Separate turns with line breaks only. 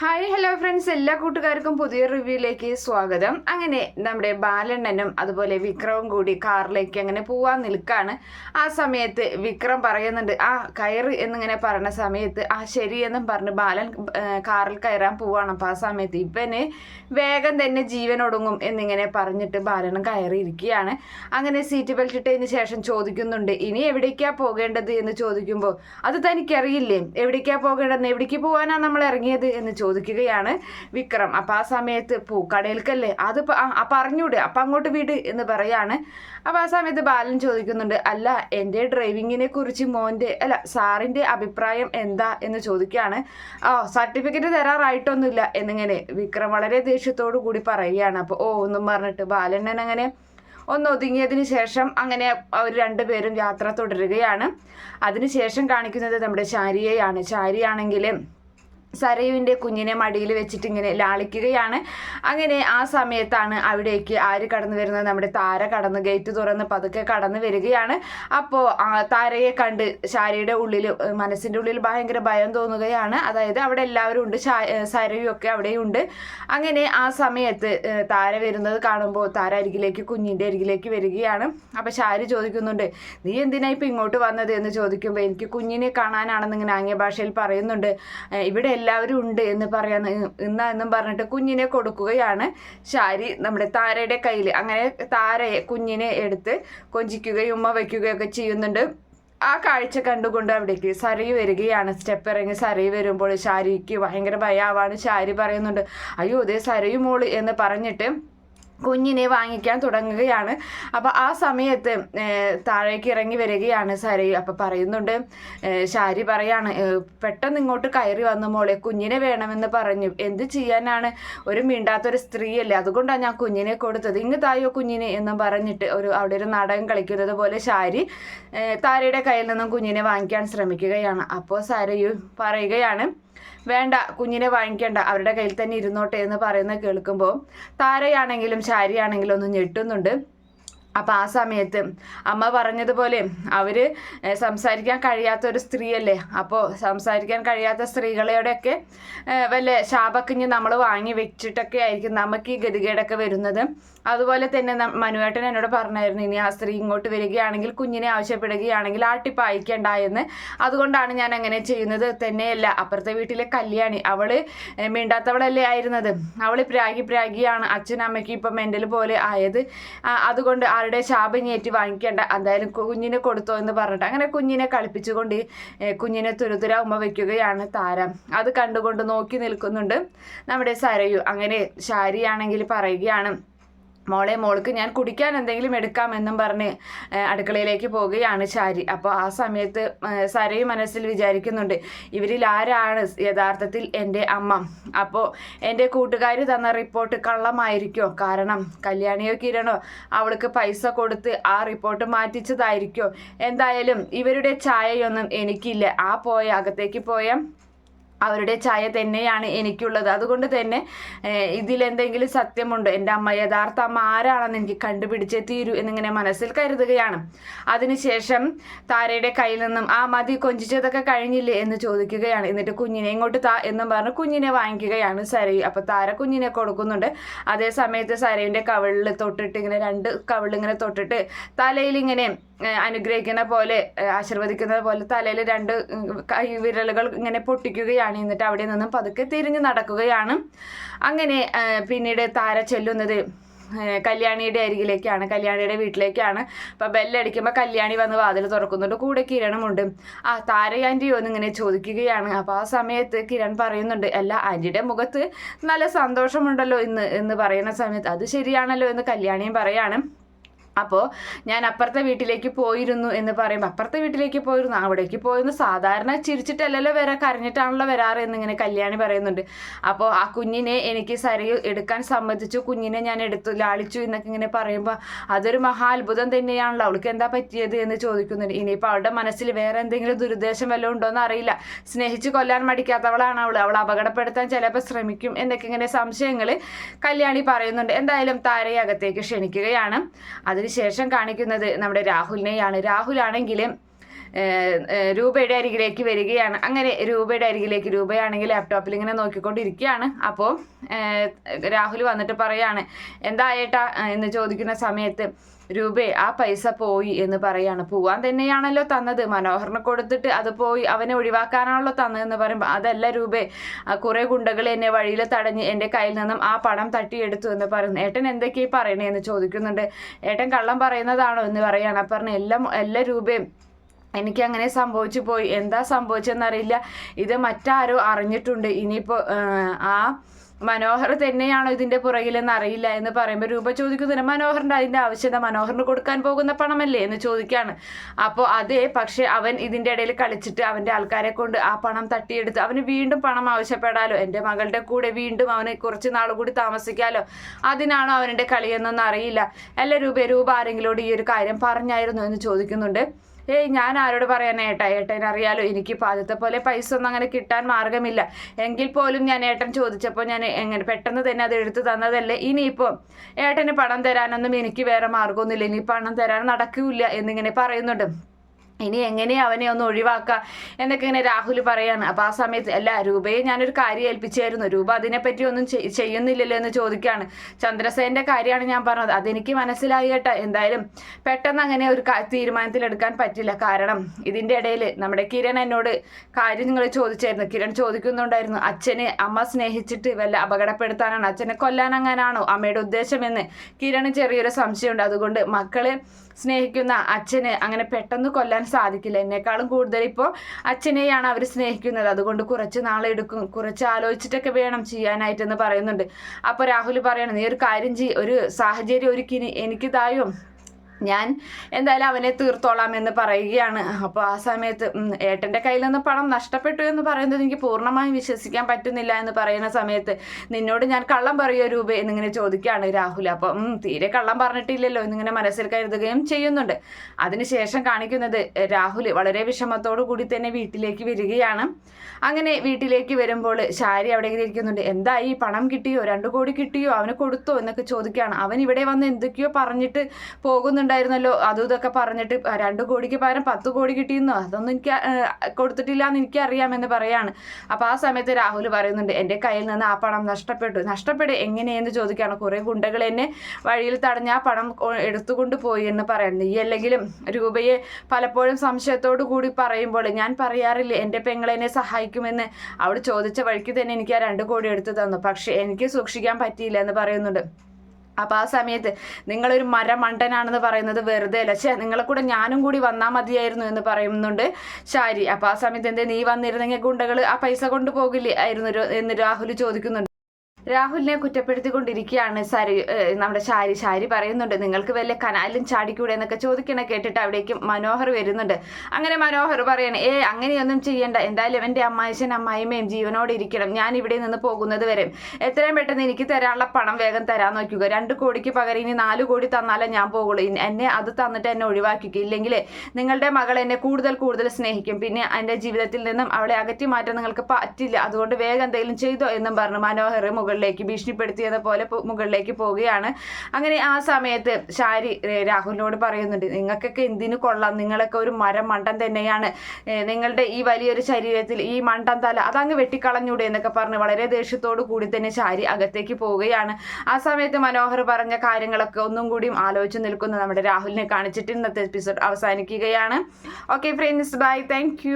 Hi hello friends എല്ലാ കൂട്ടുകാർക്കും പുതിയ റിവ്യൂയിലേക്ക് സ്വാഗതം. അങ്ങനെ നമ്മുടെ ബാലണ്ണനും അതുപോലെ വിക്രവും കൂടി കാറിലേക്ക് അങ്ങനെ പോവാൻ നിൽക്കാണ്. ആ സമയത്ത് വിക്രം പറയുന്നുണ്ട് ആ കയറ് എന്നിങ്ങനെ പറഞ്ഞ സമയത്ത് ആ ശരി എന്നും പറഞ്ഞ് ബാലൻ കാറിൽ കയറാൻ പോവാണ്. അപ്പോൾ ആ സമയത്ത് ഇവന് വേഗം തന്നെ ജീവൻ ഒടുങ്ങും എന്നിങ്ങനെ പറഞ്ഞിട്ട് ബാലനും കയറിയിരിക്കുകയാണ്. അങ്ങനെ സീറ്റ് ബെൽറ്റ് ഇട്ടതിന് ശേഷം ചോദിക്കുന്നുണ്ട് ഇനി എവിടേക്കാണ് പോകേണ്ടത്? എന്ന് ചോദിക്കുമ്പോൾ അത് തനിക്കറിയില്ലേ. എവിടേക്കാണ് പോകേണ്ടത് എവിടേക്ക് പോകാനാണ് നമ്മൾ ഇറങ്ങിയത്? എന്ന് ചോദിക്കുകയാണ് വിക്രം. അപ്പം ആ സമയത്ത് പൂക്കടയിൽക്കല്ലേ അത് ആ, പറഞ്ഞൂടെ. അപ്പം അങ്ങോട്ട് വീട് എന്ന് പറയാണ്. അപ്പം ആ സമയത്ത് ബാലൻ ചോദിക്കുന്നുണ്ട് അല്ല എന്റെ ഡ്രൈവിങ്ങിനെ കുറിച്ച് മോന്റെ അല്ല സാറിന്റെ അഭിപ്രായം എന്താ? എന്ന് ചോദിക്കുകയാണ്. ആ സർട്ടിഫിക്കറ്റ് തരാറായിട്ടൊന്നുമില്ല എന്നിങ്ങനെ വിക്രം വളരെ ദേഷ്യത്തോടു കൂടി പറയുകയാണ്. അപ്പോൾ ഓ ഒന്നും പറഞ്ഞിട്ട് ബാലണ്ണൻ അങ്ങനെ ഒന്ന് ഒതുങ്ങിയതിന് ശേഷം അങ്ങനെ അവർ രണ്ടുപേരും യാത്ര തുടരുകയാണ്. അതിനുശേഷം കാണിക്കുന്നത് നമ്മുടെ ശാരിയെയാണ്. ശാരിയാണെങ്കിൽ സരയുവിന്റെ കുഞ്ഞിനെ മടിയിൽ വെച്ചിട്ട് ഇങ്ങനെ ലാളിക്കുകയാണ്. അങ്ങനെ ആ സമയത്താണ് അവിടേക്ക് ആര് കടന്നു വരുന്നത്? നമ്മുടെ താര കടന്ന് ഗേറ്റ് തുറന്ന് പതുക്കെ കടന്നു വരികയാണ്. അപ്പോൾ താരയെ കണ്ട് ശാരിയുടെ ഉള്ളിൽ മനസ്സിന്റെ ഉള്ളിൽ ഭയങ്കര ഭയം തോന്നുകയാണ്. അതായത് അവിടെ എല്ലാവരും ഉണ്ട് സരയുമൊക്കെ അവിടെയുണ്ട്. അങ്ങനെ ആ സമയത്ത് താര വരുന്നത് കാണുമ്പോൾ താര അരികിലേക്ക് കുഞ്ഞിന്റെ അരികിലേക്ക് വരികയാണ്. അപ്പോൾ ശാരി ചോദിക്കുന്നുണ്ട് നീ എന്തിനാ ഇപ്പം ഇങ്ങോട്ട് വന്നത്? എന്ന് ചോദിക്കുമ്പോൾ എനിക്ക് കുഞ്ഞിനെ കാണാനാണെന്ന് ഇങ്ങനെ ആംഗ്യ ഭാഷയിൽ പറയുന്നുണ്ട്. ഇവിടെ എല്ലാവരും ഉണ്ട് എന്ന് പറയാൻ ഇന്ന എന്നും പറഞ്ഞിട്ട് കുഞ്ഞിനെ കൊടുക്കുകയാണ്. ശാരി നമ്മുടെ താരയുടെ കയ്യിൽ അങ്ങനെ താരയെ കുഞ്ഞിനെ എടുത്ത് കൊഞ്ചിക്കുകയും ഉമ്മ വയ്ക്കുകയൊക്കെ ചെയ്യുന്നുണ്ട്. ആ കാഴ്ച കണ്ടുകൊണ്ട് അവിടേക്ക് സരി വരികയാണ്. സ്റ്റെപ്പ് ഇറങ്ങി സരി വരുമ്പോൾ ശാരിക്ക് ഭയങ്കര ഭയാവാണ്. ശാരി പറയുന്നുണ്ട് അയ്യോ ഇതേ സരയും മോൾ എന്ന് പറഞ്ഞിട്ട് കുഞ്ഞിനെ വാങ്ങിക്കാൻ തുടങ്ങുകയാണ്. അപ്പോൾ ആ സമയത്ത് താഴേക്ക് ഇറങ്ങി വരികയാണ് സാരി. അപ്പോൾ പറയുന്നുണ്ട് ഷാരി പറയാണ് പെട്ടെന്ന് ഇങ്ങോട്ട് കയറി വന്ന മോളെ. കുഞ്ഞിനെ വേണമെന്ന് പറഞ്ഞു. എന്ത് ചെയ്യാനാണ്? ഒരു മിണ്ടാത്തൊരു സ്ത്രീയല്ലേ. അതുകൊണ്ടാണ് ഞാൻ കുഞ്ഞിനെ കൊടുത്തത്. ഇങ്ങ് തായോ കുഞ്ഞിനെ എന്നും പറഞ്ഞിട്ട് ഒരു അവിടെ ഒരു നാടകം കളിക്കുന്നത് പോലെ ശാരി താരയുടെ കയ്യിൽ നിന്നും കുഞ്ഞിനെ വാങ്ങിക്കാൻ ശ്രമിക്കുകയാണ്. അപ്പോൾ സരയു പറയുകയാണ് വേണ്ട കുഞ്ഞിനെ വാങ്ങിക്കേണ്ട അവരുടെ കയ്യിൽ തന്നെ ഇരുന്നോട്ടെ എന്ന് പറയുന്നത് കേൾക്കുമ്പോൾ താരയാണെങ്കിലും ശാരിയാണെങ്കിലും ഒന്ന് ഞെട്ടുന്നുണ്ട്. അപ്പം ആ സമയത്ത് അമ്മ പറഞ്ഞതുപോലെ അവർ സംസാരിക്കാൻ കഴിയാത്ത ഒരു സ്ത്രീയല്ലേ? അപ്പോൾ സംസാരിക്കാൻ കഴിയാത്ത സ്ത്രീകളെയോടെയൊക്കെ വല്ല ശാപക്കിഞ്ഞ് നമ്മൾ വാങ്ങി വെച്ചിട്ടൊക്കെ ആയിരിക്കും നമുക്ക് ഈ ഗതികേടൊക്കെ വരുന്നത്. അതുപോലെ തന്നെ മനുവേട്ടൻ എന്നോട് പറഞ്ഞായിരുന്നു ഇനി ആ സ്ത്രീ ഇങ്ങോട്ട് വരികയാണെങ്കിൽ കുഞ്ഞിനെ ആവശ്യപ്പെടുകയാണെങ്കിൽ ആട്ടിപ്പായിക്കണ്ട എന്ന്. അതുകൊണ്ടാണ് ഞാൻ അങ്ങനെ ചെയ്യുന്നത്. തന്നെയല്ല അപ്പുറത്തെ വീട്ടിലെ കല്യാണി. അവൾ മിണ്ടാത്തവളല്ലേ ആയിരുന്നത്? അവൾ പ്രാഗി പ്രാഗിയാണ് അച്ഛനമ്മയ്ക്ക് ഇപ്പം മെന്റൽ പോലെ ആയത്. ആ, അതുകൊണ്ട് ആരുടെ ശാപം ഏറ്റ് വാങ്ങിക്കേണ്ട. എന്തായാലും കുഞ്ഞിനെ കൊടുത്തോ എന്ന് പറഞ്ഞിട്ട് അങ്ങനെ കുഞ്ഞിനെ കളിപ്പിച്ചുകൊണ്ട് കുഞ്ഞിനെ തുരുതുര ഉമ്മ വയ്ക്കുകയാണ് താരം. അത് കണ്ടുകൊണ്ട് നോക്കി നിൽക്കുന്നുണ്ട് നമ്മുടെ സരയു. അങ്ങനെ ശാരിയാണെങ്കിൽ പറയുകയാണ് മോളെ മോൾക്ക് ഞാൻ കുടിക്കാൻ എന്തെങ്കിലും എടുക്കാമെന്നും പറഞ്ഞ് അടുക്കളയിലേക്ക് പോവുകയാണ് ചാരി അപ്പോൾ ആ സമയത്ത് സരയും മനസ്സിൽ വിചാരിക്കുന്നുണ്ട് ഇവരിൽ ആരാണ് യഥാർത്ഥത്തിൽ എന്റെ അമ്മ? അപ്പോൾ എന്റെ കൂട്ടുകാർ തന്ന റിപ്പോർട്ട് കള്ളമായിരിക്കോ? കാരണം കല്യാണിയോ കിരണോ അവൾക്ക് പൈസ കൊടുത്ത് ആ റിപ്പോർട്ട് മാറ്റിച്ചതായിരിക്കോ? എന്തായാലും ഇവരുടെ ചായയൊന്നും എനിക്കില്ല. ആ പോയ അകത്തേക്ക് പോയ. അവരുടെ ചായ തന്നെയാണ് എനിക്കുള്ളത്. അതുകൊണ്ട് തന്നെ ഇതിലെന്തെങ്കിലും സത്യമുണ്ട്? എന്റെ അമ്മ യഥാർത്ഥ അമ്മ ആരാണെന്ന് എനിക്ക് കണ്ടുപിടിച്ചേ തീരൂ എന്നിങ്ങനെ മനസ്സിൽ കരുതുകയാണ്. അതിനുശേഷം താരയുടെ കയ്യിൽ നിന്നും ആ മതി കൊഞ്ചിച്ചതൊക്കെ കഴിഞ്ഞില്ലേ? എന്ന് ചോദിക്കുകയാണ്. എന്നിട്ട് കുഞ്ഞിനെ ഇങ്ങോട്ട് താ എന്നും പറഞ്ഞ് കുഞ്ഞിനെ വാങ്ങിക്കുകയാണ് സരയു. അപ്പോൾ താര കുഞ്ഞിനെ കൊടുക്കുന്നുണ്ട്. അതേ സരയുടെ കവിളിൽ തൊട്ടിട്ട് ഇങ്ങനെ രണ്ട് കവിളിങ്ങനെ തൊട്ടിട്ട് തലയിൽ ഇങ്ങനെ അനുഗ്രഹിക്കുന്ന പോലെ ആശീർവദിക്കുന്നത് പോലെ തലയിൽ രണ്ട് കൈ വിരലുകൾ ഇങ്ങനെ പൊട്ടിക്കുകയാണ്. എന്നിട്ട് അവിടെ നിന്നും പതുക്കെ തിരിഞ്ഞു നടക്കുകയാണ്. അങ്ങനെ പിന്നീട് താര ചെല്ലുന്നത് കല്യാണിയുടെ അരികിലേക്കാണ് കല്യാണിയുടെ വീട്ടിലേക്കാണ്. അപ്പം ബെല്ലടിക്കുമ്പോൾ കല്യാണി വന്ന് വാതിൽ തുറക്കുന്നുണ്ട്. കൂടെ കിരണമുണ്ട്. ആ താര ആന്റിയോ എന്നിങ്ങനെ ചോദിക്കുകയാണ്. അപ്പോൾ ആ സമയത്ത് കിരൺ പറയുന്നുണ്ട് അല്ല ആന്റിയുടെ മുഖത്ത് നല്ല സന്തോഷമുണ്ടല്ലോ ഇന്ന് എന്ന് പറയുന്ന സമയത്ത് അത് ശരിയാണല്ലോ എന്ന് കല്യാണിയും പറയാണ്. അപ്പോൾ ഞാൻ അപ്പുറത്തെ വീട്ടിലേക്ക് പോയിരുന്നു എന്ന് പറയുമ്പോൾ അപ്പുറത്തെ വീട്ടിലേക്ക് പോയിരുന്നു അവിടേക്ക് പോയിരുന്നു. സാധാരണ ചിരിച്ചിട്ടല്ലല്ലോ വരാ കരഞ്ഞിട്ടാണല്ലോ വരാറ് എന്നിങ്ങനെ കല്യാണി പറയുന്നുണ്ട്. അപ്പോൾ ആ കുഞ്ഞിനെ എനിക്ക് സരയു എടുക്കാൻ സമ്മതിച്ചു. കുഞ്ഞിനെ ഞാൻ എടുത്തു ലാളിച്ചു എന്നൊക്കെ ഇങ്ങനെ പറയുമ്പോൾ അതൊരു മഹാ അത്ഭുതം തന്നെയാണല്ലോ. അവൾക്ക് എന്താ പറ്റിയത് എന്ന് ചോദിക്കുന്നുണ്ട്. ഇനിയിപ്പോൾ അവളുടെ മനസ്സിൽ വേറെ എന്തെങ്കിലും ദുരുദ്ദേശം വല്ലതും ഉണ്ടോ എന്ന് അറിയില്ല. സ്നേഹിച്ച് കൊല്ലാൻ മടിക്കാത്തവളാണ് അവൾ അവൾ അപകടപ്പെടുത്താൻ ചിലപ്പോൾ ശ്രമിക്കും എന്നൊക്കെ ഇങ്ങനെ സംശയങ്ങൾ കല്യാണി പറയുന്നുണ്ട്. എന്തായാലും താരയെ അകത്തേക്ക് ക്ഷണിക്കുകയാണ്. അതിനുശേഷം കാണിക്കുന്നത് നമ്മുടെ രാഹുലിനെയാണ്. ഏഹ്, ഏഹ്, രൂപയുടെ അരികിലേക്ക് വരികയാണ്. അങ്ങനെ രൂപയുടെ അരികിലേക്ക് രൂപയാണെങ്കിൽ ലാപ്ടോപ്പിൽ ഇങ്ങനെ നോക്കിക്കൊണ്ടിരിക്കുകയാണ്. അപ്പോൾ രാഹുൽ വന്നിട്ട് പറയാണ് എന്താ ഏട്ടാ എന്ന് ചോദിക്കുന്ന സമയത്ത് രൂപേ ആ പൈസ പോയി എന്ന് പറയാണ്. പോവാൻ തന്നെയാണല്ലോ തന്നത്. മനോഹറിന് കൊടുത്തിട്ട് അത് പോയി അവനെ ഒഴിവാക്കാനാണല്ലോ തന്നതെന്ന് പറയുമ്പോൾ അതല്ല രൂപേ കുറേ ഗുണ്ടകൾ എന്നെ വഴിയിൽ തടഞ്ഞ് എന്റെ കയ്യിൽ നിന്നും ആ പണം തട്ടിയെടുത്തു എന്ന് പറയുന്നു. ഏട്ടൻ എന്തൊക്കെയാണ് പറയണേ? എന്ന് ചോദിക്കുന്നുണ്ട്. ഏട്ടൻ കള്ളം പറയുന്നതാണോ എന്ന് പറയാണ്. പറഞ്ഞു എല്ലാം എല്ലാ രൂപയും എനിക്ക് അങ്ങനെ സംഭവിച്ചു പോയി. എന്താ സംഭവിച്ചെന്നറിയില്ല. ഇത് മറ്റാരോ അറിഞ്ഞിട്ടുണ്ട്. ഇനിയിപ്പോൾ ആ മനോഹർ തന്നെയാണോ ഇതിന്റെ പുറകിലെന്ന് അറിയില്ല എന്ന് പറയുമ്പോൾ രൂപ ചോദിക്കുന്നതിന് മനോഹറിന്റെ അതിന്റെ ആവശ്യത മനോഹറിന് കൊടുക്കാൻ പോകുന്ന പണമല്ലേ എന്ന് ചോദിക്കുകയാണ് അപ്പോൾ അതെ പക്ഷെ അവൻ ഇതിന്റെ ഇടയിൽ കളിച്ചിട്ട് അവന്റെ ആൾക്കാരെ കൊണ്ട് ആ പണം തട്ടിയെടുത്ത് അവന് വീണ്ടും പണം ആവശ്യപ്പെടാലോ? എന്റെ മകളുടെ കൂടെ വീണ്ടും അവന് കുറച്ച് നാൾ കൂടി താമസിക്കാലോ? അതിനാണോ അവന്റെ കളിയെന്നൊന്നും അറിയില്ല അല്ല രൂപ രൂപ ആരെങ്കിലോട് ഈ ഒരു കാര്യം പറഞ്ഞായിരുന്നു എന്ന് ചോദിക്കുന്നുണ്ട്. ഏയ് ഞാൻ ആരോട് പറയാനാ ഏട്ടാ? ഏട്ടൻ അറിയാലോ എനിക്കിപ്പോൾ ആദ്യത്തെ പോലെ പൈസ ഒന്നും അങ്ങനെ കിട്ടാൻ മാർഗമില്ല. എങ്കിൽ പോലും ഞാൻ ഏട്ടൻ ചോദിച്ചപ്പോൾ ഞാൻ എങ്ങനെ പെട്ടെന്ന് തന്നെ അത് എടുത്തു തന്നതല്ലേ? ഇനിയിപ്പോൾ ഏട്ടന് പണം തരാനൊന്നും എനിക്ക് വേറെ മാർഗമൊന്നുമില്ല. ഇനി പണം തരാൻ നടക്കില്ല എന്നിങ്ങനെ പറയുന്നുണ്ട്. ഇനി എങ്ങനെ അവനെ ഒന്ന് ഒഴിവാക്കുക എന്നൊക്കെ ഇങ്ങനെ രാഹുൽ പറയാണ്. അപ്പോൾ ആ സമയത്ത് അല്ല രൂപയെ ഞാനൊരു കാര്യം ഏൽപ്പിച്ചായിരുന്നു. രൂപ അതിനെപ്പറ്റി ഒന്നും ചെയ്- ചെയ്യുന്നില്ലല്ലോ എന്ന് ചോദിക്കുകയാണ് ചന്ദ്രസേന്റെ കാര്യമാണ് ഞാൻ പറഞ്ഞത്. അതെനിക്ക് മനസ്സിലായി കേട്ടോ. എന്തായാലും പെട്ടെന്ന് അങ്ങനെ ഒരു തീരുമാനത്തിലെടുക്കാൻ പറ്റില്ല. കാരണം ഇതിന്റെ ഇടയിൽ നമ്മുടെ കിരൺ എന്നോട് കാര്യം നിങ്ങൾ ചോദിച്ചായിരുന്നു. കിരൺ ചോദിക്കുന്നുണ്ടായിരുന്നു. അച്ഛനെ അമ്മ സ്നേഹിച്ചിട്ട് വല്ല അപകടപ്പെടുത്താനാണ് അച്ഛനെ കൊല്ലാനങ്ങാനാണോ അമ്മയുടെ ഉദ്ദേശമെന്ന്. കിരണ് ചെറിയൊരു സംശയമുണ്ട്. അതുകൊണ്ട് മക്കൾ സ്നേഹിക്കുന്ന അച്ഛനെ അങ്ങനെ പെട്ടെന്ന് കൊല്ലാൻ സാധിക്കില്ല. എന്നെക്കാളും കൂടുതൽ ഇപ്പോൾ അച്ഛനെയാണ് അവർ സ്നേഹിക്കുന്നത്. അതുകൊണ്ട് കുറച്ച് നാളെടുക്കും കുറച്ച് ആലോചിച്ചിട്ടൊക്കെ വേണം ചെയ്യാനായിട്ടെന്ന് പറയുന്നുണ്ട്. അപ്പോൾ രാഹുൽ പറയണം നീ ഒരു കാര്യം ചെയ് ഒരു സാഹചര്യം ഒരുക്കി എനിക്ക് എനിക്കിതായോ ഞാൻ എന്തായാലും അവനെ തീർത്തോളാം എന്ന് പറയുകയാണ്. അപ്പോൾ ആ സമയത്ത് ഏട്ടന്റെ കയ്യിൽ നിന്ന് പണം നഷ്ടപ്പെട്ടു എന്ന് പറയുന്നത് എനിക്ക് പൂർണമായും വിശ്വസിക്കാൻ പറ്റുന്നില്ല എന്ന് പറയുന്ന സമയത്ത് നിന്നോട് ഞാൻ കള്ളം പറയുമോ രൂപ എന്നിങ്ങനെ ചോദിക്കുകയാണ് രാഹുൽ. അപ്പോൾ തീരെ കള്ളം പറഞ്ഞിട്ടില്ലല്ലോ എന്നിങ്ങനെ മനസ്സിൽ കരുതുകയും ചെയ്യുന്നുണ്ട്. അതിനുശേഷം കാണിക്കുന്നത് രാഹുൽ വളരെ വിഷമത്തോടു കൂടി തന്നെ വീട്ടിലേക്ക് വരികയാണ്. അങ്ങനെ വീട്ടിലേക്ക് വരുമ്പോൾ ശാരി അവിടെ ഇരിക്കുന്നുണ്ട്. എന്തായി പണം കിട്ടിയോ? രണ്ടു കോടി കിട്ടിയോ? അവന് കൊടുത്തോ? എന്നൊക്കെ ചോദിക്കുകയാണ്. അവൻ ഇവിടെ വന്ന് എന്തൊക്കെയോ പറഞ്ഞിട്ട് പോകുന്നുണ്ടായിരുന്നല്ലോ അതും ഇതൊക്കെ പറഞ്ഞിട്ട് രണ്ട് കോടിക്ക് പകരം പത്ത് കോടി കിട്ടിയെന്നോ? അതൊന്നും എനിക്ക് കൊടുത്തിട്ടില്ല എന്ന് എനിക്കറിയാമെന്ന് പറയാണ്. അപ്പോൾ ആ സമയത്ത് രാഹുൽ പറയുന്നുണ്ട് എന്റെ കയ്യിൽ നിന്ന് ആ പണം നഷ്ടപ്പെട്ടു. നഷ്ടപ്പെടുക എങ്ങനെയെന്ന് ചോദിക്കുകയാണ്. കുറേ ഗുണ്ടകൾ എന്നെ വഴിയിൽ തടഞ്ഞ ആ പണം എടുത്തുകൊണ്ട് പോയി എന്ന് പറയുന്നത് ഈ അല്ലെങ്കിലും രൂപയെ പലപ്പോഴും സംശയത്തോടു കൂടി പറയുമ്പോൾ ഞാൻ പറയാറില്ല എന്റെ പെങ്ങളെന്നെ സഹായിക്കുമെന്ന്. അവിടെ ചോദിച്ച വഴിക്ക് തന്നെ എനിക്ക് ആ രണ്ട് കോടി എടുത്തു തന്നു. പക്ഷേ എനിക്ക് സൂക്ഷിക്കാൻ പറ്റിയില്ല എന്ന് പറയുന്നുണ്ട്. അപ്പോൾ ആ സമയത്ത് നിങ്ങളൊരു മരമണ്ടനാണെന്ന് പറയുന്നത് വെറുതെ അല്ല. ഛേ നിങ്ങളെ കൂടെ ഞാനും കൂടി വന്നാൽ മതിയായിരുന്നു എന്ന് പറയുന്നുണ്ട് ശാരി. അപ്പൊ ആ സമയത്ത് എന്തേ നീ വന്നിരുന്നെങ്കിൽ ഗുണ്ടകൾ ആ പൈസ കൊണ്ടുപോകില്ലേ ആയിരുന്നു എന്ന് രാഹുൽ ചോദിക്കുന്നുണ്ട്. രാഹുലിനെ കുറ്റപ്പെടുത്തിക്കൊണ്ടിരിക്കുകയാണ് സാരി നമ്മുടെ ശാരി. ശാരി പറയുന്നുണ്ട് നിങ്ങൾക്ക് വല്ല കനാലും ചാടിക്കൂടെ എന്നൊക്കെ ചോദിക്കണ കേട്ടിട്ട് അവിടേക്ക് മനോഹർ വരുന്നുണ്ട്. അങ്ങനെ മനോഹർ പറയണം ഏ അങ്ങനെയൊന്നും ചെയ്യണ്ട. എന്തായാലും എന്റെ അമ്മായിശൻ അമ്മായിമ്മയും ജീവനോടെ ഇരിക്കണം. ഞാൻ ഇവിടെ നിന്ന് പോകുന്നത് വരെ എത്രയും പെട്ടെന്ന് എനിക്ക് തരാനുള്ള പണം വേഗം തരാൻ നോക്കുക രണ്ട് കോടിക്ക് പകരം ഇനി നാല് കോടി തന്നാലേ ഞാൻ പോകുള്ളൂ എന്നെ അത് തന്നിട്ട് എന്നെ ഒഴിവാക്കിക്കുക ഇല്ലെങ്കിൽ നിങ്ങളുടെ മകൾ എന്നെ കൂടുതൽ കൂടുതൽ സ്നേഹിക്കും. പിന്നെ എന്റെ ജീവിതത്തിൽ നിന്നും അവളെ അകറ്റി മാറ്റാൻ നിങ്ങൾക്ക് പറ്റില്ല. അതുകൊണ്ട് വേഗം എന്തെങ്കിലും ചെയ്തോ എന്നും പറഞ്ഞു മനോഹർ മുകളിലേക്ക് ഭീഷണിപ്പെടുത്തിയത് പോലെ മുകളിലേക്ക് പോവുകയാണ്. അങ്ങനെ ആ സമയത്ത് ഷാരി രാഹുലിനോട് പറയുന്നുണ്ട് നിങ്ങൾക്കൊക്കെ എന്തിനു കൊള്ളാം? നിങ്ങളൊക്കെ ഒരു മരം മണ്ടം തന്നെയാണ്. നിങ്ങളുടെ ഈ വലിയൊരു ശരീരത്തിൽ ഈ മണ്ടം തല അതങ്ങ് വെട്ടിക്കളഞ്ഞൂടെ എന്നൊക്കെ പറഞ്ഞ് വളരെ ദേഷ്യത്തോടു കൂടി തന്നെ ഷാരി അകത്തേക്ക് പോവുകയാണ്. ആ സമയത്ത് മനോഹർ പറഞ്ഞ കാര്യങ്ങളൊക്കെ ഒന്നും കൂടിയും ആലോചിച്ച് നിൽക്കുന്ന നമ്മുടെ രാഹുലിനെ കാണിച്ചിട്ട് ഇന്നത്തെ എപ്പിസോഡ് അവസാനിക്കുകയാണ്. Okay friends bye. താങ്ക്